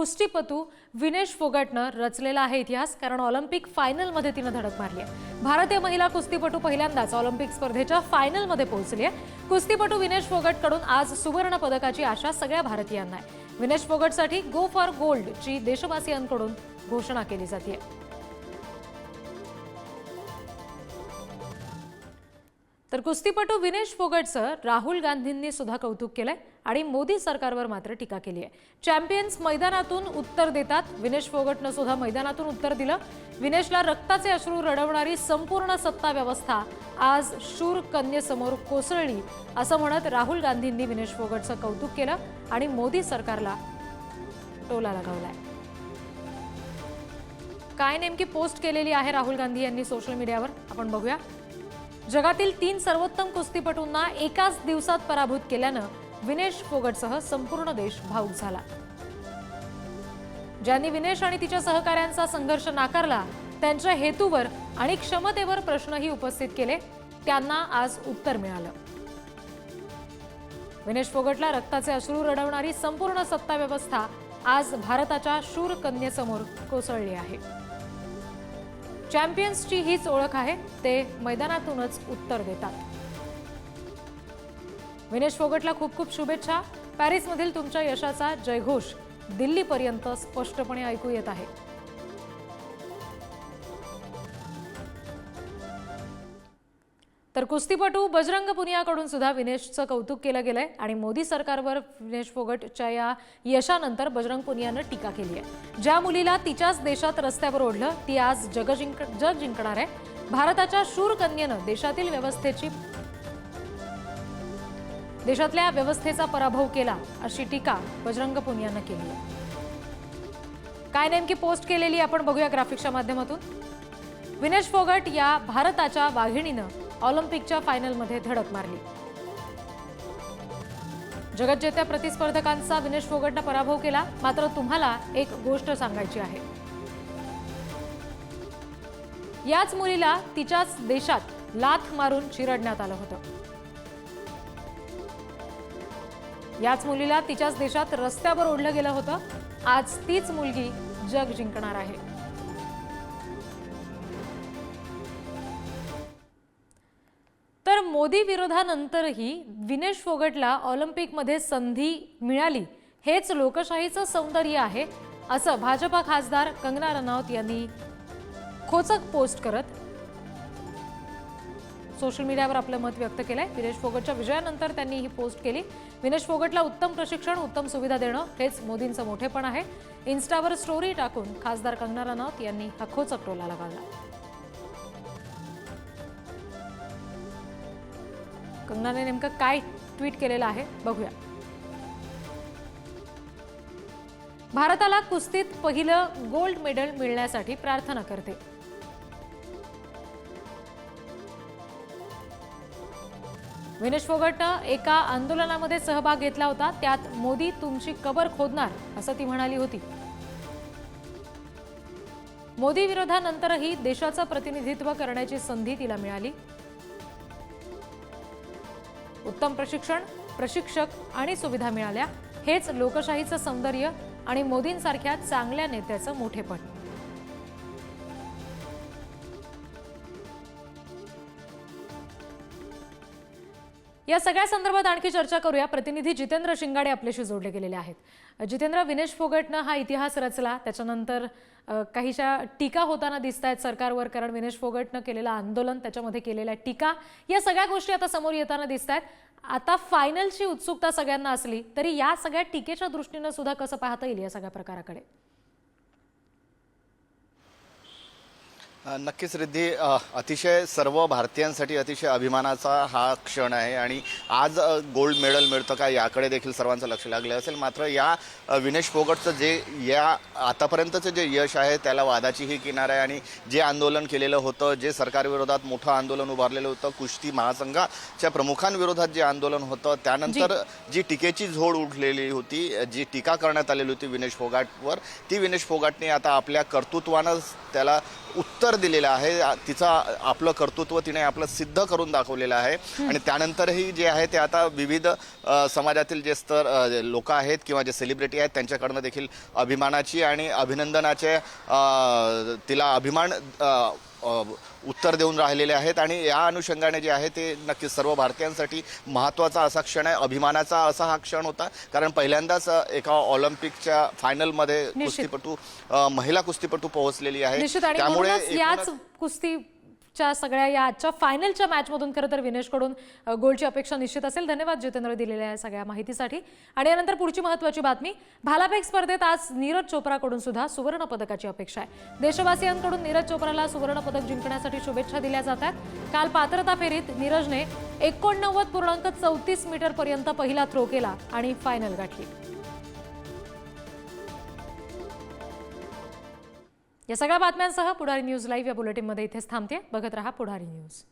कुस्तीपटू विनेश फोगटनं रचलेला आहे इतिहास कारण ऑलिम्पिक फायनलमध्ये तिनं धडक मारली आहे. भारतीय महिला कुस्तीपटू पहिल्यांदाच ऑलिम्पिक स्पर्धेच्या फायनलमध्ये पोहोचली आहे. कुस्तीपटू विनेश फोगटकडून आज सुवर्ण पदकाची आशा सगळ्या भारतीयांना आहे. विनेश फोगटसाठी गो फॉर गोल्डची देशवासियांकडून घोषणा केली जाते. तर कुस्तीपटू विनेश फोगटचं राहुल गांधींनी सुद्धा कौतुक केलंय आणि मोदी सरकारवर मात्र टीका केली आहे चॅम्पियन्स मैदानातून उत्तर देतात. विनेश फोगटनं सुद्धा मैदानातून उत्तर दिलं. विनेशला रक्ताचे अश्रू रडवणारी संपूर्ण सत्ता व्यवस्था आज शूर कन्येसमोर कोसळली असं म्हणत राहुल गांधींनी विनेश फोगटचं कौतुक केलं आणि मोदी सरकारला टोला लगावलाय. काय नेमकी पोस्ट केलेली आहे राहुल गांधी यांनी सोशल मीडियावर आपण बघूया. जगातील तीन सर्वोत्तम कुस्तीपटूंना एकाच दिवसात पराभूत केल्यानं विनेश फोगटसह संपूर्ण देश भाऊक झाला. ज्यांनी विनेश आणि तिच्या सहकाऱ्यांचा संघर्ष नाकारला त्यांच्या हेतूवर आणि क्षमतेवर प्रश्नही उपस्थित केले त्यांना आज उत्तर मिळालं. विनेश फोगटला रक्ताचे अश्रू रडवणारी संपूर्ण सत्ता व्यवस्था आज भारताच्या शूर कन्येसमोर कोसळली आहे. चॅम्पियन्सची हीच ओळख आहे ते मैदानातूनच उत्तर देतात. विनेश फोगटला खूप खूप शुभेच्छा. पॅरिसमधील तुमच्या यशाचा जयघोष दिल्लीपर्यंत स्पष्टपणे ऐकू येत आहे. तर कुस्तीपटू बजरंग पुनियाकडून सुद्धा विनेशचं कौतुक केलं गेलंय आणि मोदी सरकारवर विनेश फोगटच्या या यशानंतर बजरंग पुनियानं टीका केली आहे. ज्या मुलीला तिच्याच देशात रस्त्यावर ओढलं ती आज जग जिंक जग जिंकणार आहे. भारताच्या शूर कन्येनं देशातील व्यवस्थेची देशातल्या व्यवस्थेचा पराभव केला अशी टीका बजरंग पुनियानं केली आहे. काय नेमकी पोस्ट केलेली आपण बघूया ग्राफिक्सच्या माध्यमातून. विनेश फोगट या भारताच्या वाघिणीनं ऑलिम्पिकच्या फायनलमध्ये धडक मारली. जगज्जेत्या प्रतिस्पर्धकांचा विनेश फोगटनं पराभव केला मात्र तुम्हाला एक गोष्ट सांगायची आहे. याच मुलीला तिच्याच देशात लाथ मारून चिरडण्यात आलं होतं. याच मुलीला तिच्याच देशात रस्त्यावर ओढलं गेलं होतं. आज तीच मुलगी जग जिंकणार आहे. मोदी विरोधानंतरही विनेश फोगटला ऑलिम्पिकमध्ये संधी मिळाली. हेच लोकशाहीचं सौंदर्य आहे असं भाजपा खासदार कंगना रनौत यांनी खोचक पोस्ट करत सोशल मीडियावर आपलं मत व्यक्त केलंय. विनेश फोगटच्या विजयानंतर त्यांनी ही पोस्ट केली. विनेश फोगटला उत्तम प्रशिक्षण उत्तम सुविधा देणं हेच मोदींचं मोठेपण आहे. इन्स्टावर स्टोरी टाकून खासदार कंगना रनौत यांनी हा खोचक टोला लगावला. कंगनाने नेमकं काय ट्विट केलेलं आहे बघूया. भारताला कुस्तीत पहिलं गोल्ड मेडल मिळण्यासाठी प्रार्थना करते. विनेश फोगटनं एका आंदोलनामध्ये सहभाग घेतला होता त्यात मोदी तुमची कबर खोदणार असं ती म्हणाली होती. मोदी विरोधानंतरही देशाचं प्रतिनिधित्व करण्याची संधी तिला मिळाली. उत्तम प्रशिक्षण प्रशिक्षक आणि सुविधा मिळाल्या. हेच लोकशाहीचं सौंदर्य आणि मोदींसारख्या चांगल्या नेत्याचं मोठेपण. या सगळ्या संदर्भात आणखी चर्चा करूया. प्रतिनिधी जितेंद्र शिंगाडे आपल्याशी जोडले गेलेले आहेत. जितेंद्र विनेश फोगटनं हा इतिहास रचला. त्याच्यानंतर काहीशा टीका होताना दिसत आहेत सरकारवर कारण विनेश फोगटनं केलेलं आंदोलन त्याच्यामध्ये केलेल्या टीका या सगळ्या गोष्टी आता समोर येताना दिसत आहेत आता फायनलची उत्सुकता सगळ्यांना असली तरी या सगळ्या टीकेच्या दृष्टीनं सुद्धा कसं पाहता येईल या सगळ्या प्रकाराकडे? नक्कीच रिद्धी अतिशय सर्व भारतीयांसाठी अतिशय अभिमानाचा हा क्षण आहे आणि आज गोल्ड मेडल मिळतं का याकडे देखील सर्वांचं लक्ष लागलं असेल. मात्र या विनेश फोगटचं जे या आतापर्यंतचं जे यश आहे त्याला वादाची ही किनार आहे आणि जे आंदोलन केलेलं होतं जे सरकारविरोधात मोठं आंदोलन उभारलेलं होतं कुस्ती महासंघाच्या प्रमुखांविरोधात जे आंदोलन होतं त्यानंतर जी. टीकेची झोड उठलेली होती जी टीका करण्यात आलेली होती विनेश फोगाटवर ती विनेश फोगाटने आता आपल्या कर्तृत्वानं त्याला उत्तर दिलेलं आहे. तिचं आपलं कर्तृत्व तिने आपलं सिद्ध करून दाखवलेलं आहे. आणि त्यानंतरही जे आहे ते आता विविध समाजातील जे स्तर लोक आहेत किंवा जे सेलिब्रिटी आहेत त्यांच्याकडनं देखील अभिमानाची आणि अभिनंदनाचे तिला अभिमान उत्तर देऊन राहिलेले आहेत आणि या अनुषंगाने जे आहे ते नक्कीच सर्व भारतीयांसाठी महत्त्वाचा असा क्षण आहे अभिमानाचा असा हा क्षण होता. कारण पहिल्यांदाच एका ऑलिम्पिकच्या फायनलमध्ये कुस्तीपटू महिला कुस्तीपटू पोहोचलेली आहे. निश्चित. आणि म्हणूनच च्या सगळ्या या आजच्या फायनलच्या मॅचमधून खरं तर विनेशकडून गोलची अपेक्षा निश्चित असेल. धन्यवाद जितेंद्र दिलेल्या या सगळ्या माहितीसाठी. आणि यानंतर पुढची महत्त्वाची बातमी. भालाफेक स्पर्धेत आज नीरज चोप्राकडून सुद्धा सुवर्ण पदकाची अपेक्षा आहे. देशवासियांकडून नीरज चोप्राला सुवर्ण पदक जिंकण्यासाठी शुभेच्छा दिल्या जात आहेत काल पात्रता फेरीत नीरजने एकोणनव्वद पूर्णांक चौतीस मीटरपर्यंत पहिला थ्रो केला आणि फायनल गाठली. या सगळ्या बातम्यांसह पुढारी न्यूज लाईव्ह या बुलेटिनमध्ये इथेच थांबते. बघत रहा पुढारी न्यूज.